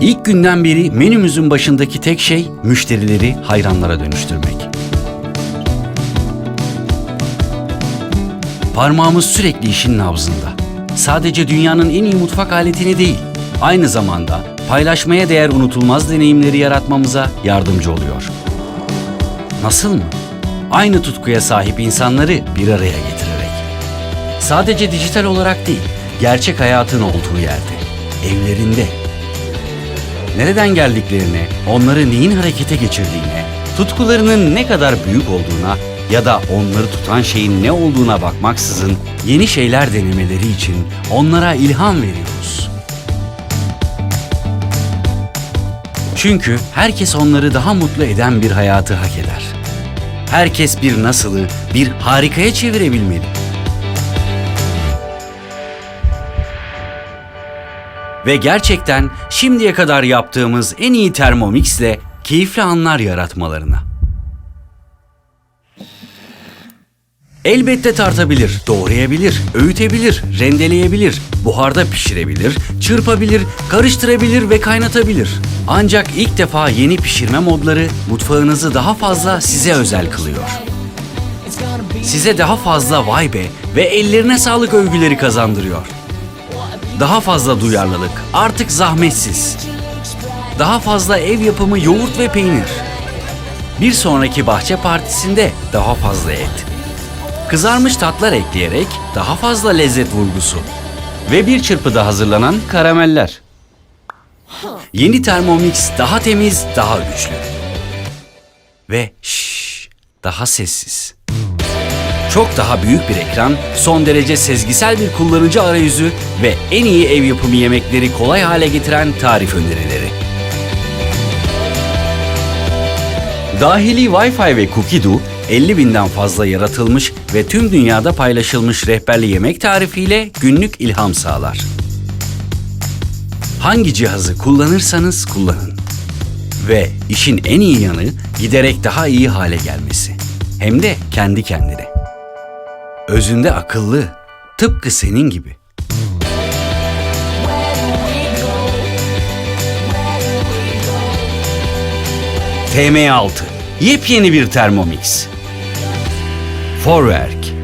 İlk günden beri menümüzün başındaki tek şey müşterileri hayranlara dönüştürmek. Parmağımız sürekli işin nabzında. Sadece dünyanın en iyi mutfak aletini değil, aynı zamanda paylaşmaya değer unutulmaz deneyimleri yaratmamıza yardımcı oluyor. Nasıl mı? Aynı tutkuya sahip insanları bir araya getirerek. Sadece dijital olarak değil, gerçek hayatın olduğu yerde, evlerinde. Nereden geldiklerine, onları neyin harekete geçirdiğine, tutkularının ne kadar büyük olduğuna ya da onları tutan şeyin ne olduğuna bakmaksızın yeni şeyler denemeleri için onlara ilham veriyoruz. Çünkü herkes onları daha mutlu eden bir hayatı hak eder. Herkes bir nasılı, bir harikaya çevirebilmeli. Ve gerçekten şimdiye kadar yaptığımız en iyi Thermomix'le keyifli anlar yaratmalarına. Elbette tartabilir, doğrayabilir, öğütebilir, rendeleyebilir, buharda pişirebilir, çırpabilir, karıştırabilir ve kaynatabilir. Ancak ilk defa yeni pişirme modları mutfağınızı daha fazla size özel kılıyor. Size daha fazla vay be ve ellerine sağlık övgüleri kazandırıyor. Daha fazla duyarlılık, artık zahmetsiz. Daha fazla ev yapımı yoğurt ve peynir. Bir sonraki bahçe partisinde daha fazla et. Kızarmış tatlar ekleyerek daha fazla lezzet vurgusu. Ve bir çırpıda hazırlanan karameller. Yeni Thermomix daha temiz, daha güçlü. Ve şşş, daha sessiz. Çok daha büyük bir ekran, son derece sezgisel bir kullanıcı arayüzü ve en iyi ev yapımı yemekleri kolay hale getiren tarif önerileri. Dahili Wi-Fi ve Cookidoo, 50 binden fazla yaratılmış ve tüm dünyada paylaşılmış rehberli yemek tarifiyle günlük ilham sağlar. Hangi cihazı kullanırsanız kullanın. Ve işin en iyi yanı giderek daha iyi hale gelmesi. Hem de kendi kendine. Özünde akıllı, tıpkı senin gibi. TM6 Yepyeni bir Thermomix. Forwerk